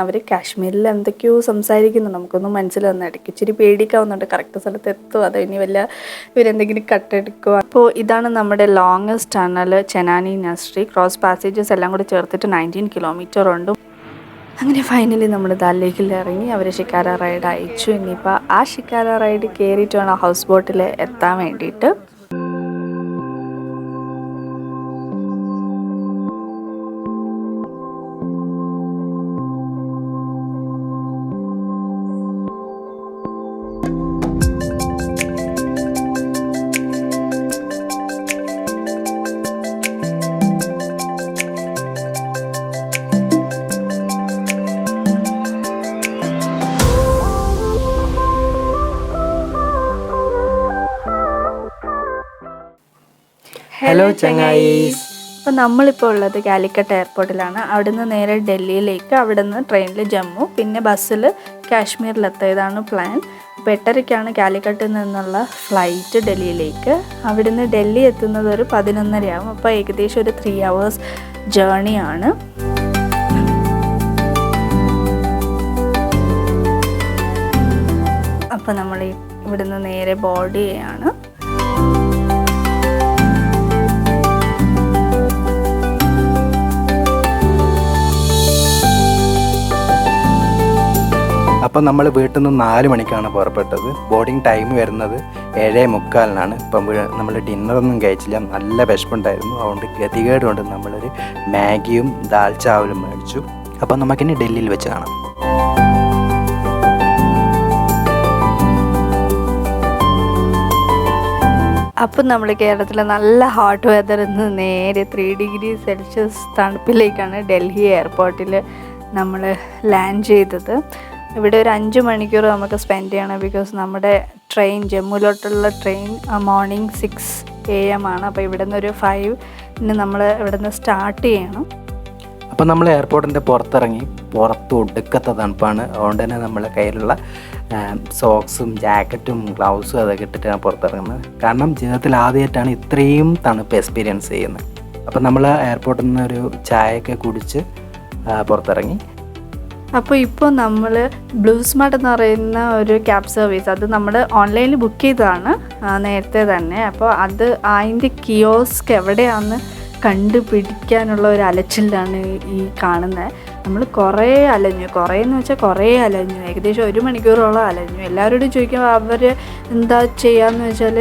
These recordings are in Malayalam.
അവർ കാശ്മീരിൽ എന്തൊക്കെയോ സംസാരിക്കുന്നു. നമുക്കൊന്നും മനസ്സിലാവുന്ന ഇടയ്ക്ക് ഇച്ചിരി പേടിക്കാവുന്നുണ്ട്. കറക്റ്റ് സ്ഥലത്ത് എത്തുമോ അതോ ഇനി വല്ല ഇവരെന്തെങ്കിലും കട്ടെടുക്കുമോ അപ്പോൾ ഇതാണ് നമ്മുടെ longest tunnel Chenani Nashri cross passages എല്ലാം കൂടി ചേർത്തിട്ട് നയന്റീൻ കിലോമീറ്റർ ഉണ്ട്. അങ്ങനെ ഫൈനലി നമ്മൾ ദാലേക്കിൽ ഇറങ്ങി അവർ ഷിക്കാര റൈഡ് അയച്ചു. ഇനിയിപ്പോൾ ആ ഷിക്കാര റൈഡ് കയറിയിട്ട് വേണം ഹൗസ് ബോട്ടിൽ എത്താൻ വേണ്ടിയിട്ട്. ചങ്ങായീസ്. അപ്പോൾ നമ്മളിപ്പോൾ ഉള്ളത് കാലിക്കട്ട് എയർപോർട്ടിലാണ്. അവിടുന്ന് നേരെ ഡൽഹിയിലേക്ക് അവിടുന്ന് ട്രെയിനിൽ ജമ്മു പിന്നെ ബസ്സിൽ കാശ്മീരിലെത്തിയതാണ് പ്ലാൻ. അപ്പോൾ എട്ടരയ്ക്കാണ് കാലിക്കട്ടിൽ നിന്നുള്ള ഫ്ലൈറ്റ് ഡൽഹിയിലേക്ക്. അവിടുന്ന് ഡൽഹി എത്തുന്നത് ഒരു പതിനൊന്നരയാകും അപ്പോൾ ഏകദേശം ഒരു ത്രീ അവേഴ്സ് ജേണിയാണ് അപ്പോൾ നമ്മൾ ഇവിടുന്ന് നേരെ ബോർഡ് ചെയ്യാണ്. അപ്പം നമ്മൾ വീട്ടിൽ നിന്ന് നാല് മണിക്കാണ് പുറപ്പെട്ടത്. ബോർഡിംഗ് ടൈം വരുന്നത് ഏഴേ മുക്കാലിനാണ്. ഇപ്പം നമ്മൾ ഡിന്നറൊന്നും കഴിച്ചില്ല. നല്ല വിശപ്പുണ്ടായിരുന്നു. അതുകൊണ്ട് ഗതികേട് കൊണ്ട് നമ്മളൊരു മാഗിയും ദാൽ ചാവലും മേടിച്ചു. അപ്പം നമുക്കിനി ഡൽഹിയിൽ വെച്ച് കാണാം. അപ്പം നമ്മൾ കേരളത്തിലെ നല്ല ഹോട്ട് വെതർ നിന്ന് നേരെ ത്രീ ഡിഗ്രി സെൽഷ്യസ് തണുപ്പിലേക്കാണ് ഡൽഹി എയർപോർട്ടിൽ നമ്മൾ ലാൻഡ് ചെയ്തത്. ഇവിടെ ഒരു അഞ്ച് മണിക്കൂർ നമുക്ക് സ്പെൻഡ് ചെയ്യണം ബിക്കോസ് നമ്മുടെ train ജമ്മുവിലോട്ടുള്ള train morning six A M ആണ്. അപ്പോൾ ഇവിടെ നിന്ന് ഒരു ഫൈവിന് നമ്മൾ ഇവിടെ നിന്ന് സ്റ്റാർട്ട് ചെയ്യണം. അപ്പോൾ നമ്മൾ എയർപോർട്ടിന്റെ പുറത്തിറങ്ങി പുറത്ത് ഒടുക്കത്തെ തണുപ്പാണ്. അതുകൊണ്ട് തന്നെ നമ്മളെ കയ്യിലുള്ള സോക്സും ജാക്കറ്റും ഗ്ലൗസും അതൊക്കെ ഇട്ടിട്ടാണ് പുറത്തിറങ്ങുന്നത്. കാരണം ജീവിതത്തിൽ ആദ്യമായിട്ടാണ് ഇത്രയും തണുപ്പ് എക്സ്പീരിയൻസ് ചെയ്യുന്നത്. അപ്പോൾ നമ്മൾ എയർപോർട്ടിൽ നിന്ന് ഒരു ചായയൊക്കെ കുടിച്ച് പുറത്തിറങ്ങി. അപ്പോൾ ഇപ്പോൾ നമ്മൾ ബ്ലൂ സ്മാർട്ട് എന്ന് പറയുന്ന ഒരു ക്യാബ് സർവീസ് അത് നമ്മൾ ഓൺലൈനിൽ ബുക്ക് ചെയ്തതാണ്. നേരത്തെ തന്നെ. അപ്പോൾ അത് അതിന്റെ കിയോസ്ക് എവിടെയാണെന്ന് കണ്ടുപിടിക്കാനുള്ള ഒരു അലച്ചിലാണ് ഈ കാണുന്നത് നമ്മൾ കുറേ അലഞ്ഞു. കുറേ എന്ന് വെച്ചാൽ കുറേ അലഞ്ഞു. ഏകദേശം ഒരു മണിക്കൂറോളം അലഞ്ഞു. എല്ലാവരോടും ചോദിക്കുമ്പോൾ അവർ എന്താ ചെയ്യാന്ന് വെച്ചാൽ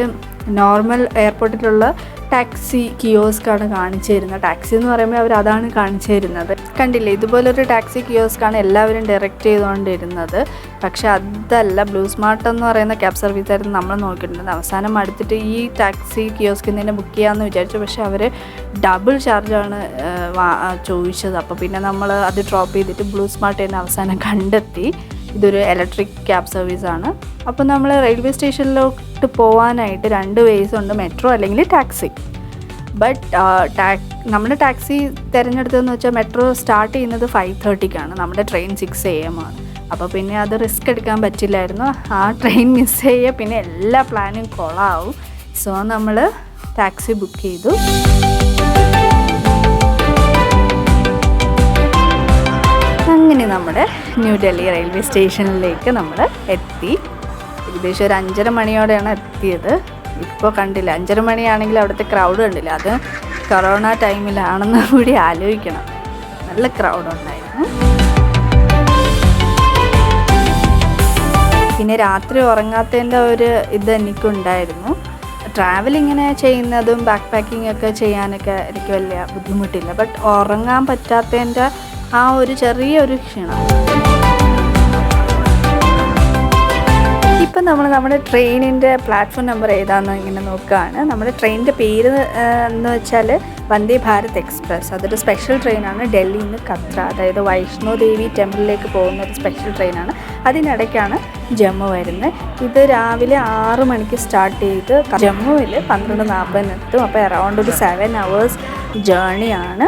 നോർമൽ എയർപോർട്ടിലുള്ള ടാക്സി കിയോസ്കാണ് കാണിച്ചു തരുന്നത് ടാക്സി എന്ന് പറയുമ്പോൾ അവർ അതാണ് കാണിച്ചു തരുന്നത് കണ്ടില്ലേ? ഇതുപോലൊരു ടാക്സി കിയോസ്കാണ് എല്ലാവരും ഡയറക്റ്റ് ചെയ്തുകൊണ്ടിരുന്നത്. പക്ഷെ അതല്ല ബ്ലൂ സ്മാർട്ട് എന്ന് പറയുന്ന ക്യാബ് സർവീസ് ആയിരുന്നു നമ്മൾ നോക്കിയിട്ടുണ്ട് അവസാനം അടുത്തിട്ട് ഈ ടാക്സി കിയോസ്കിൽ നിന്ന് ബുക്ക് ചെയ്യാമെന്ന് വിചാരിച്ചു. പക്ഷേ അവർ ഡബിൾ ചാർജാണ് ചോദിച്ചത്. അപ്പോൾ പിന്നെ നമ്മൾ അത് ഡ്രോപ്പ് ചെയ്തിട്ട് ബ്ലൂ സ്മാർട്ട് തന്നെ അവസാനം കണ്ടെത്തി. ഇതൊരു ഇലക്ട്രിക് ക്യാബ് ആണ്. അപ്പോൾ നമ്മൾ റെയിൽവേ സ്റ്റേഷനിലോട്ട് പോകാനായിട്ട് രണ്ട് വേസ് ഉണ്ട് മെട്രോ അല്ലെങ്കിൽ ടാക്സി ബട്ട് ടാക് നമ്മുടെ ടാക്സി തിരഞ്ഞെടുത്തതെന്ന് വെച്ചാൽ മെട്രോ സ്റ്റാർട്ട് ചെയ്യുന്നത് ഫൈവ് തേർട്ടിക്കാണ് നമ്മുടെ ട്രെയിൻ സിക്സ് എ എം ആണ്. അപ്പോൾ പിന്നെ അത് റിസ്ക് എടുക്കാൻ പറ്റില്ലായിരുന്നു. ആ ട്രെയിൻ മിസ് ചെയ്യുക പിന്നെ എല്ലാ പ്ലാനും കൊളാവും. സോ നമ്മൾ ടാക്സി ബുക്ക് ചെയ്തു. അങ്ങനെ നമ്മുടെ ന്യൂഡൽഹി റെയിൽവേ സ്റ്റേഷനിലേക്ക് നമ്മൾ എത്തി. ഏകദേശം ഒരു അഞ്ചര മണിയോടെയാണ് എത്തിയത്. ഇപ്പോൾ കണ്ടില്ല. അഞ്ചര മണിയാണെങ്കിൽ അവിടുത്തെ ക്രൗഡ് കണ്ടില്ല. അത് കൊറോണ ടൈമിലാണെന്ന് കൂടി ആലോചിക്കണം. നല്ല ക്രൗഡ് ഉണ്ടായിരുന്നു. പിന്നെ രാത്രി ഉറങ്ങാത്തതിന്റെ ഒരു ഇത് എനിക്കുണ്ടായിരുന്നു. ട്രാവൽ ഇങ്ങനെ ചെയ്യുന്നതും ബാക്ക് പാക്കിംഗ് ഒക്കെ ചെയ്യാനൊക്കെ എനിക്ക് വലിയ ബുദ്ധിമുട്ടില്ല. ബട്ട് ഉറങ്ങാൻ പറ്റാത്തതിന്റെ ആ ഒരു ചെറിയൊരു ക്ഷീണം. ഇപ്പം നമ്മൾ നമ്മുടെ ട്രെയിനിന്റെ പ്ലാറ്റ്ഫോം നമ്പർ ഏതാണെന്ന് ഇങ്ങനെ നോക്കുകയാണ്. നമ്മുടെ ട്രെയിനിന്റെ പേര് എന്ന് വെച്ചാൽ വന്ദേ ഭാരത് എക്സ്പ്രസ്. അതൊരു സ്പെഷ്യൽ ട്രെയിനാണ്. ഡൽഹിയിൽ നിന്ന് കത്ര അതായത് വൈഷ്ണോ ദേവി ടെമ്പിളിലേക്ക് പോകുന്ന ഒരു സ്പെഷ്യൽ ട്രെയിനാണ്. അതിനിടയ്ക്കാണ് ജമ്മു വരുന്നത്. ഇത് രാവിലെ ആറ് മണിക്ക് സ്റ്റാർട്ട് ചെയ്ത് ജമ്മുവിൽ പന്ത്രണ്ട് നാൽപ്പതിനെത്തും അപ്പോൾ അറൗണ്ട് ഒരു സെവൻ അവേഴ്സ് ജേണിയാണ്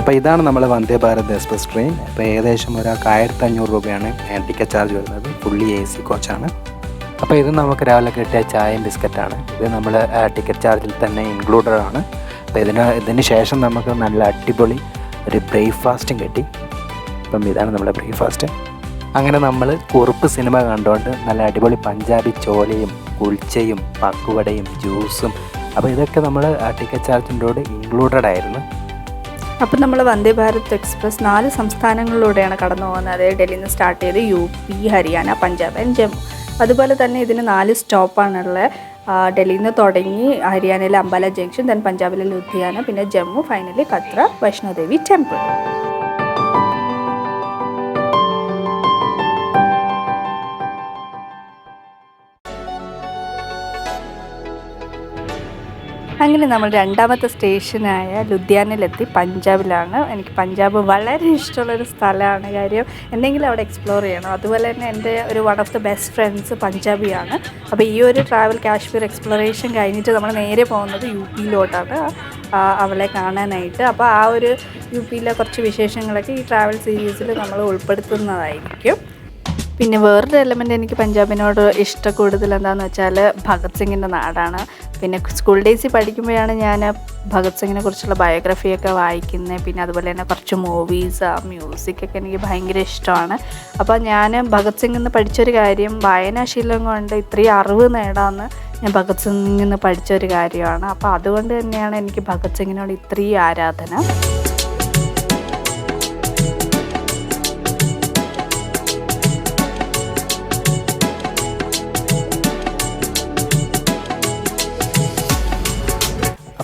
അപ്പോൾ ഇതാണ് നമ്മൾ വന്ദേ ഭാരത് എക്സ്പ്രസ് ട്രെയിൻ. അപ്പോൾ ഏകദേശം ഒരാൾക്ക് ആയിരത്തി അഞ്ഞൂറ് രൂപയാണ് ടിക്കറ്റ് ചാർജ് വരുന്നത്. ഫുള്ളി എ സി കോച്ചാണ് അപ്പോൾ ഇത് നമുക്ക് രാവിലെ കിട്ടിയ ചായയും ബിസ്ക്കറ്റാണ് ഇത് നമ്മൾ ടിക്കറ്റ് ചാർജിൽ തന്നെ ഇൻക്ലൂഡഡ് ആണ്. അപ്പോൾ ഇതിന് ഇതിന് ശേഷം നമുക്ക് നല്ല അടിപൊളി ഒരു ബ്രേക്ക്ഫാസ്റ്റും കിട്ടി. അപ്പം ഇതാണ് നമ്മുടെ ബ്രേക്ക്ഫാസ്റ്റ്. അങ്ങനെ നമ്മൾ കുറുപ്പ് സിനിമ കണ്ടുകൊണ്ട് നല്ല അടിപൊളി പഞ്ചാബി ചോലയും കുൽച്ചയും പക്കുവടയും ജ്യൂസും. അപ്പോൾ ഇതൊക്കെ നമ്മൾ ടിക്കറ്റ് ചാർജിന്റെ കൂടെ ഇൻക്ലൂഡഡ് ആയിരുന്നു. അപ്പം നമ്മൾ വന്ദേ ഭാരത് എക്സ്പ്രസ് നാല് സംസ്ഥാനങ്ങളിലൂടെയാണ് കടന്നു പോകുന്നത്. അതായത് ഡൽഹിയിൽ നിന്ന് സ്റ്റാർട്ട് ചെയ്ത് U P Haryana Punjab and Jammu. അതുപോലെ തന്നെ ഇതിന് നാല് സ്റ്റോപ്പാണുള്ളത് ഡൽഹിയിൽ നിന്ന് തുടങ്ങി ഹരിയാനയിലെ അംബാല ജംഗ്ഷൻ ദെൻ പഞ്ചാബിലെ ലുധിയാന പിന്നെ ജമ്മു ഫൈനലി കത്ര വൈഷ്ണോദേവി ടെമ്പിൾ അങ്ങനെ നമ്മൾ രണ്ടാമത്തെ സ്റ്റേഷനായ ലുധിയാനയിലെത്തി. പഞ്ചാബിലാണ്. എനിക്ക് പഞ്ചാബ് വളരെ ഇഷ്ടമുള്ളൊരു സ്ഥലമാണ്. കാര്യം എന്തെങ്കിലും അവിടെ എക്സ്പ്ലോർ ചെയ്യണം. അതുപോലെ തന്നെ എന്റെ ഒരു one of the best friends പഞ്ചാബിയാണ്. അപ്പോൾ ഈ ഒരു ട്രാവൽ കാശ്മീർ എക്സ്പ്ലോറേഷൻ കഴിഞ്ഞിട്ട് നമ്മൾ നേരെ പോകുന്നത് യു പിയിലോട്ടാണ്. അവളെ കാണാനായിട്ട്. അപ്പോൾ ആ ഒരു യു പിയിലെ കുറച്ച് വിശേഷങ്ങളൊക്കെ ഈ ട്രാവൽ സീരീസിൽ നമ്മൾ ഉൾപ്പെടുത്തുന്നതായിരിക്കും. പിന്നെ വേറൊരു എലമെന്റ് എനിക്ക് പഞ്ചാബിനോട് ഇഷ്ടം കൂടുതൽ എന്താണെന്ന് വെച്ചാൽ ഭഗത് സിംഗിന്റെ നാടാണ്. പിന്നെ സ്കൂൾ ഡേയ്സിൽ പഠിക്കുമ്പോഴാണ് ഞാൻ ഭഗത് സിംഗിനെ കുറിച്ചുള്ള ബയോഗ്രഫിയൊക്കെ വായിക്കുന്നത് പിന്നെ അതുപോലെ തന്നെ കുറച്ച് മൂവീസ് മ്യൂസിക് ഒക്കെ എനിക്ക് ഭയങ്കര ഇഷ്ടമാണ്. അപ്പോൾ ഞാൻ ഭഗത് സിംഗിൽ നിന്ന് പഠിച്ചൊരു കാര്യം വായനാശീലം കൊണ്ട് ഇത്രയും അറിവ് നേടാമെന്ന് ഞാൻ ഭഗത് സിംഗിൽ നിന്ന് പഠിച്ചൊരു കാര്യമാണ്. അപ്പോൾ അതുകൊണ്ട് തന്നെയാണ് എനിക്ക് ഭഗത് സിംഗിനോട് ഇത്രയും ആരാധന.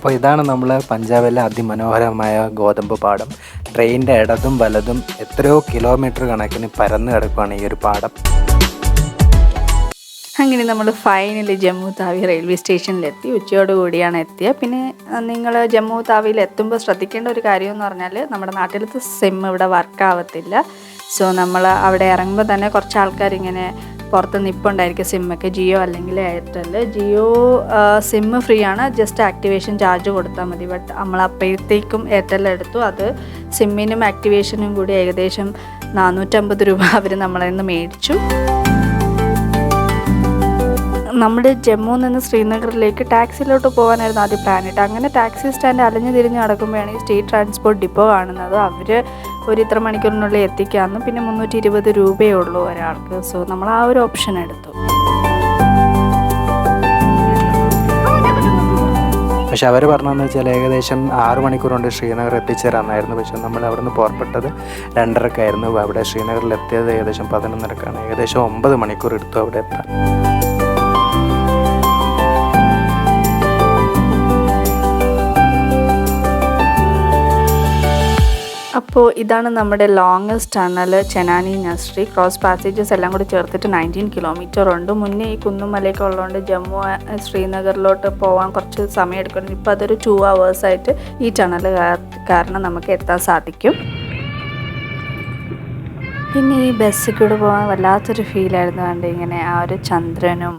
അപ്പോൾ ഇതാണ് നമ്മൾ പഞ്ചാബിലെ അതിമനോഹരമായ ഗോതമ്പ് പാടം. ട്രെയിനിന്റെ ഇടതും വലതും എത്രയോ കിലോമീറ്റർ കണക്കിന് പരന്ന് കിടക്കുകയാണ് ഈ ഒരു പാടം. അങ്ങനെ നമ്മൾ ഫൈനലി ജമ്മു താവി റെയിൽവേ സ്റ്റേഷനിലെത്തി ഉച്ചയോടുകൂടിയാണ് എത്തിയത് പിന്നെ നിങ്ങൾ ജമ്മു താവിയിൽ എത്തുമ്പോൾ ശ്രദ്ധിക്കേണ്ട ഒരു കാര്യം എന്ന് പറഞ്ഞാൽ നമ്മുടെ നാട്ടിലത്തെ സിം ഇവിടെ വർക്ക് ആവത്തില്ല. സോ നമ്മൾ അവിടെ ഇറങ്ങുമ്പോൾ തന്നെ കുറച്ച് ആൾക്കാർ ഇങ്ങനെ പുറത്ത് നിൽപ്പുണ്ടായിരിക്കും സിമ്മൊക്കെ. ജിയോ അല്ലെങ്കിൽ എയർടെൽ. ജിയോ സിം ഫ്രീ ആണ് ജസ്റ്റ് ആക്ടിവേഷൻ ചാർജ് കൊടുത്താൽ മതി. ബട്ട് നമ്മൾ അപ്പോഴത്തേക്കും എയർടെൽ എടുത്തു. അത് സിമ്മിനും ആക്ടിവേഷനും കൂടി ഏകദേശം നാനൂറ്റമ്പത് രൂപ അവർ നമ്മളെ നിന്ന് മേടിച്ചു. നമ്മുടെ ജമ്മുവിൽ നിന്ന് ശ്രീനഗറിലേക്ക് ടാക്സിയിലോട്ട് പോകാനായിരുന്നു ആദ്യം പ്ലാൻ ഇട്ട് അങ്ങനെ ടാക്സി സ്റ്റാൻഡ് അലഞ്ഞു തിരിഞ്ഞ് നടക്കുമ്പോഴാണ് ഈ സ്റ്റേറ്റ് ട്രാൻസ്പോർട്ട് ഡിപ്പോ കാണുന്നത്. അവർ ഒരു ഇത്ര മണിക്കൂറിനുള്ളിൽ എത്തിക്കാമെന്നും പിന്നെ മുന്നൂറ്റി ഇരുപത് രൂപയേ ഉള്ളൂ ഒരാൾക്ക്. സോ നമ്മൾ ആ ഒരു ഓപ്ഷൻ എടുത്തു. പക്ഷെ അവർ പറഞ്ഞതെന്ന് വെച്ചാൽ ഏകദേശം ആറ് മണിക്കൂർ കൊണ്ട് ശ്രീനഗർ എത്തിച്ചേരാമെന്നായിരുന്നു. പക്ഷെ നമ്മൾ അവിടെ നിന്ന് പുറപ്പെട്ടത് രണ്ടരക്കായിരുന്നു. അവിടെ ശ്രീനഗറിൽ എത്തിയത് ഏകദേശം പതിനൊന്നരക്കാണ്. ഏകദേശം ഒമ്പത് മണിക്കൂർ എടുത്തു അവിടെ എത്താൻ. അപ്പോൾ ഇതാണ് നമ്മുടെ longest tunnel Chenani Nashri cross passages എല്ലാം കൂടി ചേർത്തിട്ട് നയന്റീൻ കിലോമീറ്റർ ഉണ്ട്. മുന്നേ ഈ കുന്നുമലയൊക്കെ ഉള്ളതുകൊണ്ട് ജമ്മു ശ്രീനഗറിലോട്ട് പോകാൻ കുറച്ച് സമയം എടുക്കണം. ഇപ്പോൾ അതൊരു ടു ആയിട്ട് ഈ ടണൽ കാരണം നമുക്ക് എത്താൻ സാധിക്കും. പിന്നെ ഈ ബസ്സിൽ കൂടെ പോകാൻ വല്ലാത്തൊരു ഫീലായിരുന്നു കണ്ട് ഇങ്ങനെ. ആ ഒരു ചന്ദ്രനും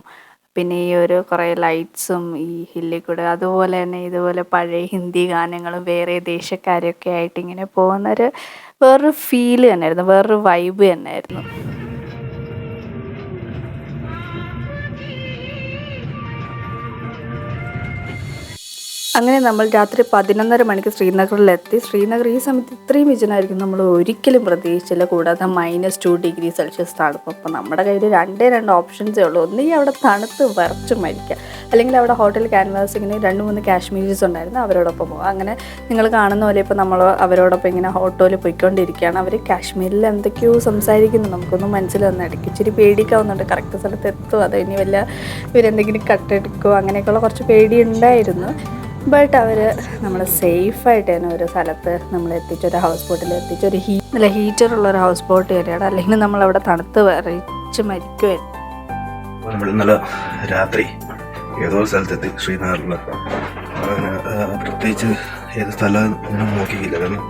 പിന്നെ ഈ ഒരു കുറേ ലൈറ്റ്സും ഈ ഹില്ലിൽ കൂടെ അതുപോലെ തന്നെ ഇതുപോലെ പഴയ ഹിന്ദി ഗാനങ്ങളും വേറെ ദേശക്കാരൊക്കെ ആയിട്ട് ഇങ്ങനെ പോകുന്നൊരു വേറൊരു ഫീൽ തന്നെയായിരുന്നു വേറൊരു വൈബ് തന്നെയായിരുന്നു. അങ്ങനെ നമ്മൾ രാത്രി പതിനൊന്നര മണിക്ക് ശ്രീനഗറിലെത്തി. ശ്രീനഗർ ഈ സമയത്ത് ഇത്രയും വിജനായിരിക്കും നമ്മൾ ഒരിക്കലും പ്രതീക്ഷിച്ചില്ല. കൂടാതെ മൈനസ് ടു ഡിഗ്രി സെൽഷ്യസ് തണുപ്പ് അപ്പോൾ നമ്മുടെ കയ്യിൽ രണ്ടേ രണ്ട് ഓപ്ഷൻസേ ഉള്ളൂ. ഒന്നുകിൽ അവിടെ തണുത്ത് വിറച്ച് മരിക്കുക അല്ലെങ്കിൽ അവിടെ ഹോട്ടൽ ക്യാൻവാസിങ്ങിന് രണ്ട് മൂന്ന് കാശ്മീരീസ് ഉണ്ടായിരുന്നു അവരോടൊപ്പം പോകും. അങ്ങനെ നിങ്ങൾ കാണുന്ന പോലെ ഇപ്പോൾ നമ്മൾ അവരോടൊപ്പം ഇങ്ങനെ ഓട്ടോയിൽ പോയിക്കൊണ്ടിരിക്കുകയാണ്. അവർ കാശ്മീരിൽ എന്തൊക്കെയോ സംസാരിക്കുന്നു. നമുക്കൊന്നും മനസ്സിൽ ഇടയ്ക്ക് ഇച്ചിരി പേടിക്കാവുന്നുണ്ട്. കറക്റ്റ് സ്ഥലത്ത് എത്തുമോ അതോ ഇനി വല്ല ഇവരെന്തെങ്കിലും കട്ടെടുക്കുമോ അങ്ങനെയൊക്കെയുള്ള കുറച്ച് പേടി ഉണ്ടായിരുന്നു. ബട്ട് അവർ നമ്മൾ സേഫായിട്ട് തന്നെ ഒരു സ്ഥലത്ത് നമ്മൾ എത്തിച്ചൊരു ഹൗസ് ബോട്ടിൽ എത്തിച്ചൊരു ഹീ നല്ല ഹീറ്റർ ഉള്ള ഒരു ഹൗസ് ബോട്ട് കയറിയാണ് അല്ലെങ്കിൽ നമ്മൾ അവിടെ തണുത്ത് വരച്ച് മരിക്കുമായിരുന്നു നമ്മൾ ഇന്നലെ രാത്രി ഏതോ സ്ഥലത്തെത്തി ആ, പ്രത്യേകിച്ച് ഏത് സ്ഥലം ഒന്നും നോക്കിയില്ല. കാരണം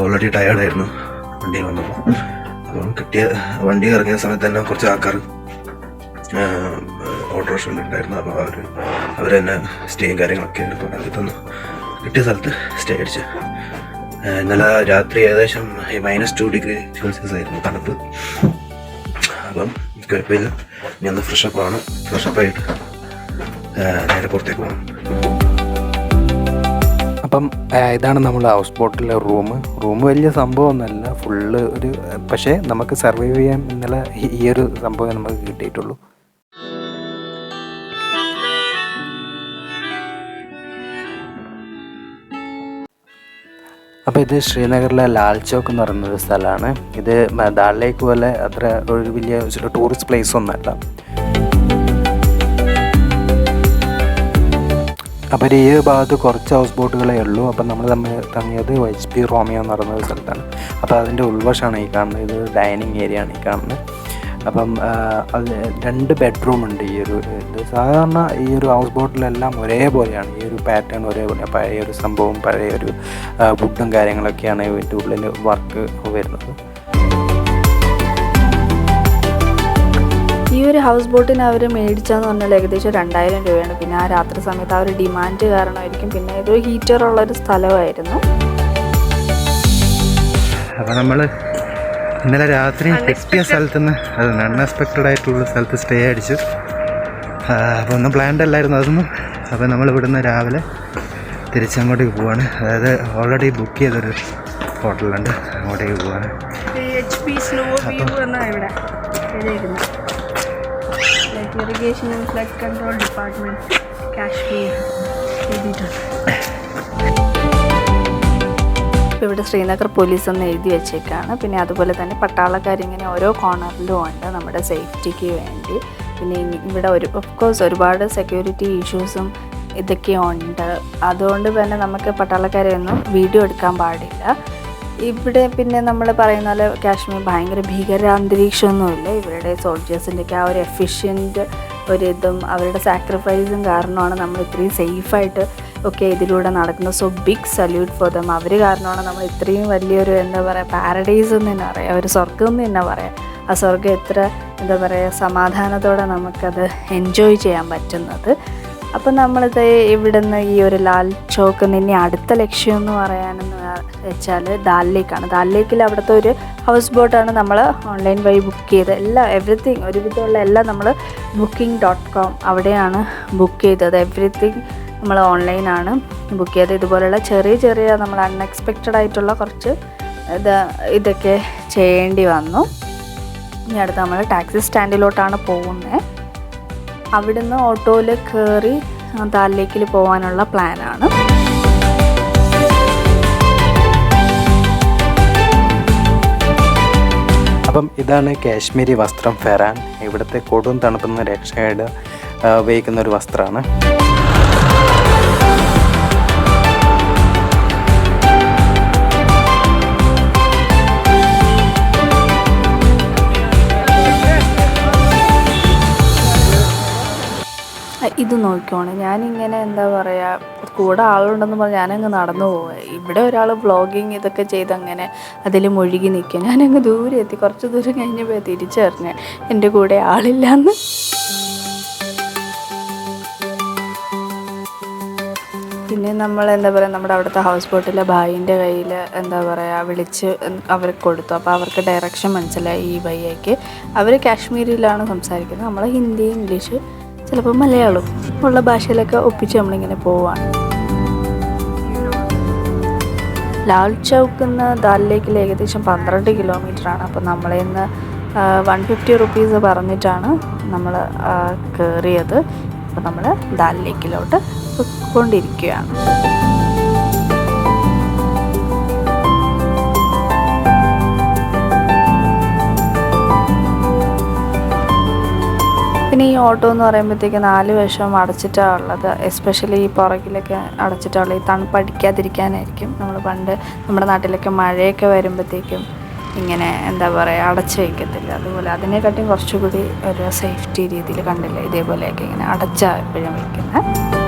ഓൾറെഡി ടയേർഡായിരുന്നു വണ്ടിയിൽ വന്നപ്പോൾ അപ്പം കിട്ടിയ വണ്ടി ഇറങ്ങിയ സമയത്ത് തന്നെ കുറച്ച് ആൾക്കാർ ഓട്ടോറിക്ഷയിൽ ഉണ്ടായിരുന്നു അപ്പോൾ അവർ തന്നെ സ്റ്റേയും കാര്യങ്ങളൊക്കെ എടുത്തു അതിൽ തന്നു കിട്ടിയ സ്ഥലത്ത് സ്റ്റേ അടിച്ച്. ഇന്നലെ രാത്രി ഏകദേശം മൈനസ് ടു ഡിഗ്രി സെൽഷ്യസ് ആയിരുന്നു തണുപ്പ്. അപ്പം കുഴപ്പമില്ല. ഇനി ഒന്ന് ഫ്രഷപ്പ് ആണ്. ഫ്രഷപ്പ് ആയിട്ട് നേരെ പുറത്തേക്ക് പോകണം അപ്പം ഇതാണ് നമ്മൾ ഹൗസ് ബോട്ടിലെ റൂം റൂം വലിയ സംഭവമൊന്നുമല്ല. ഫുള്ള് ഒരു പക്ഷേ നമുക്ക് സർവൈവ് ചെയ്യാൻ ഇന്നലെ ഈ ഒരു സംഭവം നമുക്ക് കിട്ടിയിട്ടുള്ളൂ. അപ്പോൾ ഇത് ശ്രീനഗറിലെ ലാൽ ചോക്ക് എന്ന് പറയുന്നൊരു സ്ഥലമാണ്. ഇത് ദാളിലേക്ക് പോലെ അത്ര ഒരു വലിയ ടൂറിസ്റ്റ് പ്ലേസ് ഒന്നല്ല അപ്പോൾ ഈ ഭാഗത്ത് കുറച്ച് ഹൗസ് ബോട്ടുകളേ ഉള്ളൂ. അപ്പം നമ്മൾ തമ്മിൽ തങ്ങിയത് എച്ച് പി റോമിയോ എന്ന് പറയുന്ന സ്ഥലത്താണ്. അപ്പോൾ അതിന്റെ ഉൾവശമാണ് ഈ കാണുന്നത്. ഇത് ഡൈനിങ് ഏരിയ ആണ് ഈ കാണുന്നത്. അപ്പം അത് രണ്ട് ബെഡ്റൂം ഉണ്ട് ഈ ഒരു ഇത് സാധാരണ ഈ ഒരു ഹൗസ് ബോട്ടിലെല്ലാം ഒരേപോലെയാണ്. ഈ ഒരു പാറ്റേൺ ഒരേപോലെ പഴയ ഒരു സംഭവം പഴയ ഒരു വുഡും കാര്യങ്ങളൊക്കെയാണ് ഇതിന്റെ ഉള്ളിൽ വർക്ക് വരുന്നത്. ഈ ഒരു ഹൗസ് ബോട്ടിന് അവർ മേടിച്ചതെന്ന് പറഞ്ഞാൽ ഏകദേശം രണ്ടായിരം രൂപയാണ്. പിന്നെ ആ രാത്രി സമയത്ത് ആ ഒരു ഡിമാൻഡ് കാരണമായിരിക്കും പിന്നെ ഒരു ഹീറ്റർ ഉള്ള ഒരു സ്ഥലമായിരുന്നു. അപ്പോൾ നമ്മൾ ഇന്നലെ രാത്രി കിട്ടിയ സ്ഥലത്ത് നിന്ന് അത് അൺഎക്സ്പെക്റ്റഡ് ആയിട്ടുള്ള സ്ഥലത്ത് സ്റ്റേ അടിച്ചു. അപ്പോൾ ഒന്നും പ്ലാൻഡ് അല്ലായിരുന്നു അതൊന്നും. അപ്പോൾ നമ്മൾ ഇവിടുന്ന് രാവിലെ തിരിച്ചങ്ങോട്ടേക്ക് പോവാണ്. അതായത് ഓൾറെഡി ബുക്ക് ചെയ്തൊരു ഹോട്ടലുണ്ട് അങ്ങോട്ടേക്ക് പോവാണ്. Irrigation and flood control department Kashmir എഴുതിയിട്ടുണ്ട്. ഇപ്പോൾ ഇവിടെ ശ്രീനഗർ പോലീസ് എന്ന് എഴുതി വെച്ചേക്കാണ്. പിന്നെ അതുപോലെ തന്നെ പട്ടാളക്കാർ ഇങ്ങനെ ഓരോ കോർണറിലും ഉണ്ട് നമ്മുടെ സേഫ്റ്റിക്ക് വേണ്ടി. പിന്നെ ഇവിടെ ഒരു ഓഫ് കോഴ്സ് ഒരുപാട് സെക്യൂരിറ്റി ഇഷ്യൂസും ഇതൊക്കെ ഉണ്ട്. അതുകൊണ്ട് തന്നെ നമുക്ക് പട്ടാളക്കാരെ ഒന്നും വീഡിയോ എടുക്കാൻ പാടില്ല. ഇവിടെ പിന്നെ നമ്മൾ പറയുന്ന പോലെ കാശ്മീർ ഭയങ്കര ഭീകരാന്തരീക്ഷമൊന്നുമില്ല. ഇവരുടെ സോൾജേഴ്സിന്റെയൊക്കെ ആ ഒരു എഫിഷ്യന്റ് ഒരിതും അവരുടെ സാക്രിഫൈസും കാരണമാണ് നമ്മൾ ഇത്രയും സേഫായിട്ട് ഒക്കെ ഇതിലൂടെ നടക്കുന്നത് so big salute for them അവർ കാരണമാണ് നമ്മൾ ഇത്രയും വലിയൊരു എന്താ പറയുക പാരഡൈസ് എന്ന് തന്നെ പറയാം. ഒരു സ്വർഗം എന്ന് തന്നെ പറയാം. ആ സ്വർഗം എത്ര എന്താ പറയുക സമാധാനത്തോടെ നമുക്കത് എൻജോയ് ചെയ്യാൻ പറ്റുന്നത്. അപ്പം നമ്മളിത് ഇവിടുന്ന് ഈ ഒരു ലാൽ ചോക്ക് നിന്നെ അടുത്ത ലക്ഷ്യം എന്ന് പറയാനെന്ന് വെച്ചാൽ ദാൽ ലേക്കാണ് ദാൽ ലേക്കിൽ അവിടുത്തെ ഒരു ഹൗസ് ബോട്ടാണ് നമ്മൾ ഓൺലൈൻ വഴി ബുക്ക് ചെയ്ത് എല്ലാ എവറിത്തിങ് ഒരുവിധമുള്ള എല്ലാം നമ്മൾ ബുക്കിംഗ് ഡോട്ട് കോം അവിടെയാണ് ബുക്ക് ചെയ്തത്. എവറിത്തിങ് നമ്മൾ ഓൺലൈനാണ് ബുക്ക് ചെയ്തത്. ഇതുപോലെയുള്ള ചെറിയ ചെറിയ നമ്മൾ അൺഎക്സ്പെക്റ്റഡ് ആയിട്ടുള്ള കുറച്ച് ഇത് ഇതൊക്കെ ചെയ്യേണ്ടി വന്നു. ഇനി അടുത്ത് നമ്മൾ ടാക്സി സ്റ്റാൻഡിലോട്ടാണ് പോകുന്നത് അവിടുന്ന് ഓട്ടോയിൽ കയറി താലിലേക്കിൽ പോകാനുള്ള പ്ലാനാണ് അപ്പം ഇതാണ് കാശ്മീരി വസ്ത്രം ഫെറാൻ. ഇവിടുത്തെ കൊടും തണുപ്പുന്ന രക്ഷയുടെ ഉപയോഗിക്കുന്ന ഒരു വസ്ത്രമാണ്. ഇത് നോക്കിക്കോണേ. ഞാനിങ്ങനെ എന്താ പറയുക കൂടെ ആളുണ്ടെന്ന് പറഞ്ഞ് ഞാനങ്ങ് നടന്നു പോവുക. ഇവിടെ ഒരാൾ വ്ളോഗിങ് ഇതൊക്കെ ചെയ്ത് അങ്ങനെ അതിൽ മുഴുകി നിൽക്കുക. ഞാനങ്ങ് ദൂരെ എത്തി കുറച്ച് ദൂരം കഴിഞ്ഞപ്പോൾ തിരിച്ചറിഞ്ഞ് എന്റെ കൂടെ ആളില്ലാന്ന്. പിന്നെ നമ്മൾ എന്താ പറയുക നമ്മുടെ അവിടുത്തെ ഹൗസ് ബോട്ടിലെ ഭായിന്റെ കയ്യിൽ എന്താ പറയുക വിളിച്ച് അവർക്ക് കൊടുത്തു. അപ്പോൾ അവർക്ക് ഡയറക്ഷൻ മനസ്സിലായി ഈ ഭയ്യയ്ക്ക് അവർ കാശ്മീരിലാണ് സംസാരിക്കുന്നത്. നമ്മൾ ഹിന്ദി ഇംഗ്ലീഷ് ചിലപ്പോൾ മലയാളം ഉള്ള ഭാഷയിലൊക്കെ ഒപ്പിച്ച് നമ്മളിങ്ങനെ പോവാണ്. ലാൽ ചൗക്ക് നിന്ന് ദാലിലേക്ക് ഏകദേശം പന്ത്രണ്ട് കിലോമീറ്റർ ആണ്. അപ്പോൾ നമ്മളെ ഇന്ന് വൺ ഫിഫ്റ്റി റുപ്പീസ് പറഞ്ഞിട്ടാണ് നമ്മൾ കയറിയത് അപ്പോൾ നമ്മൾ ദാൽ ലേക്കിലോട്ട് ഓട്ടോ എന്ന് പറയുമ്പോഴത്തേക്ക് നാല് വശം അടച്ചിട്ടാണ് ഉള്ളത്. എസ്പെഷ്യലി ഈ പുറകിലൊക്കെ അടച്ചിട്ടുള്ള ഈ തണുപ്പടിക്കാതിരിക്കാനായിരിക്കും നമ്മൾ പണ്ട് നമ്മുടെ നാട്ടിലൊക്കെ മഴയൊക്കെ വരുമ്പോഴത്തേക്കും ഇങ്ങനെ എന്താ പറയുക അടച്ചു വയ്ക്കത്തില്ല. അതുപോലെ അതിനെക്കാട്ടിയും കുറച്ചുകൂടി ഒരു സേഫ്റ്റി രീതിയിൽ കണ്ടില്ല? ഇതേപോലെയൊക്കെ ഇങ്ങനെ അടച്ചാണ് എപ്പോഴും വയ്ക്കുന്നത്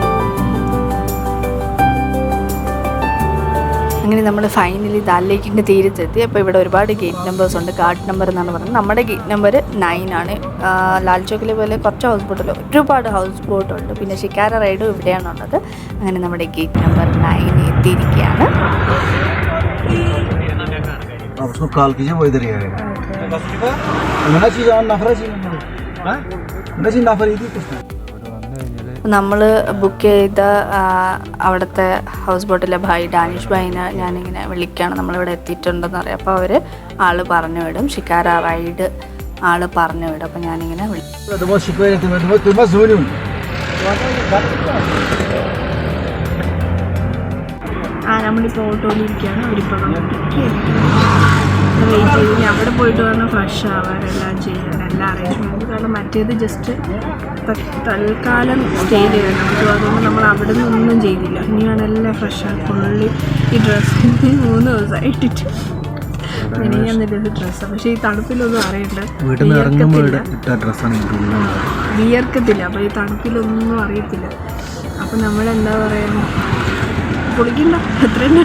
അങ്ങനെ നമ്മൾ ഫൈനലി ദാലിലേക്കിൻ്റെ തീരത്തെത്തി അപ്പോൾ ഇവിടെ ഒരുപാട് ഗേറ്റ് നമ്പേഴ്സ് ഉണ്ട് കാർഡ് നമ്പർ എന്നാണ് പറയുന്നത് നമ്മുടെ ഗേറ്റ് നമ്പർ നയൻ ആണ് ആ, ലാൽ ചോക്കിലെ പോലെ കുറച്ച് ഹൗസ് ബോട്ടിൽ ഒരുപാട് ഹൗസ് ബോട്ടുണ്ട് പിന്നെ ഷിക്കാര റൈഡും ഇവിടെയാണുള്ളത് അങ്ങനെ നമ്മുടെ ഗേറ്റ് നമ്പർ നയൻ എത്തിയിരിക്കുകയാണ് आप उसको कॉल कीजिए वो इधर ही आएगा ना चीज़ और नफरा चीज़ ना चीज़ नफर ही थी कुछ ഇവിടെ വന്നു കഴിഞ്ഞാൽ നമ്മൾ ബുക്ക് ചെയ്ത അവിടുത്തെ ഹൗസ് ബോട്ടിലെ ഭായി ഡാനിഷ് ഭായിനെ ഞാനിങ്ങനെ വിളിക്കുകയാണ് നമ്മളിവിടെ എത്തിയിട്ടുണ്ടെന്ന് പറയാം. അപ്പോൾ അവർ ആൾ പറഞ്ഞു വിടും. ഷിക്കാര റൈഡ് ആൾ പറഞ്ഞു വിടും. അപ്പോൾ ഞാനിങ്ങനെ വിളിക്കും. ആ നമ്മളിപ്പോൾ ഓട്ടോയിലിരിക്കുകയാണ്. അവരിപ്പോൾ വെയിറ്റ് ചെയ്ത് ഇനി അവിടെ പോയിട്ട് വന്ന് ഫ്രഷ് ആവാൻ എല്ലാം ചെയ്യാൻ എല്ലാ അറേഞ്ച്മെന്റും കാരണം മറ്റേത് ജസ്റ്റ് തൽക്കാലം സ്റ്റേ ചെയ്യണം. നമുക്ക് അതുകൊണ്ട് നമ്മൾ അവിടെ നിന്നൊന്നും ചെയ്തില്ല. ഇനിയാണ് എല്ലാം ഫ്രഷ് ആണ് ഫുള്ളി ഈ ഡ്രസ്സ് മൂന്ന് ദിവസമായി ഇട്ടിട്ട് മിനിഞ്ഞന്നിട്ട് ഡ്രസ്സാണ് പക്ഷേ ഈ തണുപ്പിലൊന്നും അറിയണ്ട. വിയർക്കത്തില്ല. അപ്പോൾ ഈ തണുപ്പിലൊന്നും അറിയത്തില്ല. അപ്പോൾ നമ്മളെന്താ പറയുക കുളിക്കണ്ട. അത്ര തന്നെ.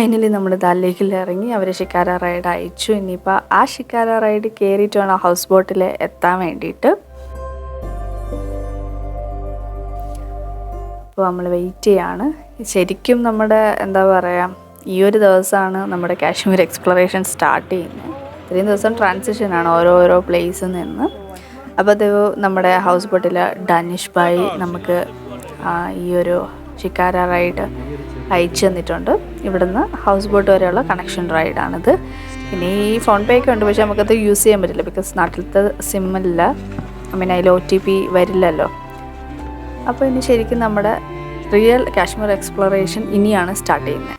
ഫൈനലി നമ്മൾ ദാലേക്കിൽ ഇറങ്ങി അവർ ഷിക്കാര റൈഡ് അയച്ചു. ഇനിയിപ്പോൾ ആ ഷിക്കാര റൈഡ് കയറിയിട്ട് വേണം ഹൗസ് ബോട്ടിൽ എത്താൻ വേണ്ടിയിട്ട്. അപ്പോൾ നമ്മൾ വെയിറ്റ് ചെയ്യാണ്. ശരിക്കും നമ്മുടെ എന്താ പറയുക ഈ ഒരു ദിവസമാണ് നമ്മുടെ കാശ്മീർ എക്സ്പ്ലോറേഷൻ സ്റ്റാർട്ട് ചെയ്യുന്നത്. ഇത്രയും ദിവസം ട്രാൻസിഷനാണ് ഓരോരോ പ്ലേസിൽ നിന്ന്. അപ്പോൾ അത് നമ്മുടെ ഹൗസ് ബോട്ടിൽ ഡാനിഷ് ബായി നമുക്ക് ഈ ഒരു ഷിക്കാര റൈഡ് അയച്ചു തന്നിട്ടുണ്ട്. ഇവിടുന്ന് ഹൗസ് ബോട്ട് വരെയുള്ള കണക്ഷൻ റൈഡാണിത് ഇനി ഫോൺ പേ ഒക്കെ ഉണ്ട്. പക്ഷേ നമുക്കത് യൂസ് ചെയ്യാൻ പറ്റില്ല. ബിക്കോസ് നാട്ടിലത്തെ സിമ്മില്ല ഐ മീൻ അതിൽ ഒ ടി പി വരില്ലല്ലോ. അപ്പോൾ ഇനി ശരിക്കും നമ്മുടെ റിയൽ കാശ്മീർ എക്സ്പ്ലോറേഷൻ ഇനിയാണ് സ്റ്റാർട്ട് ചെയ്യുന്നത്.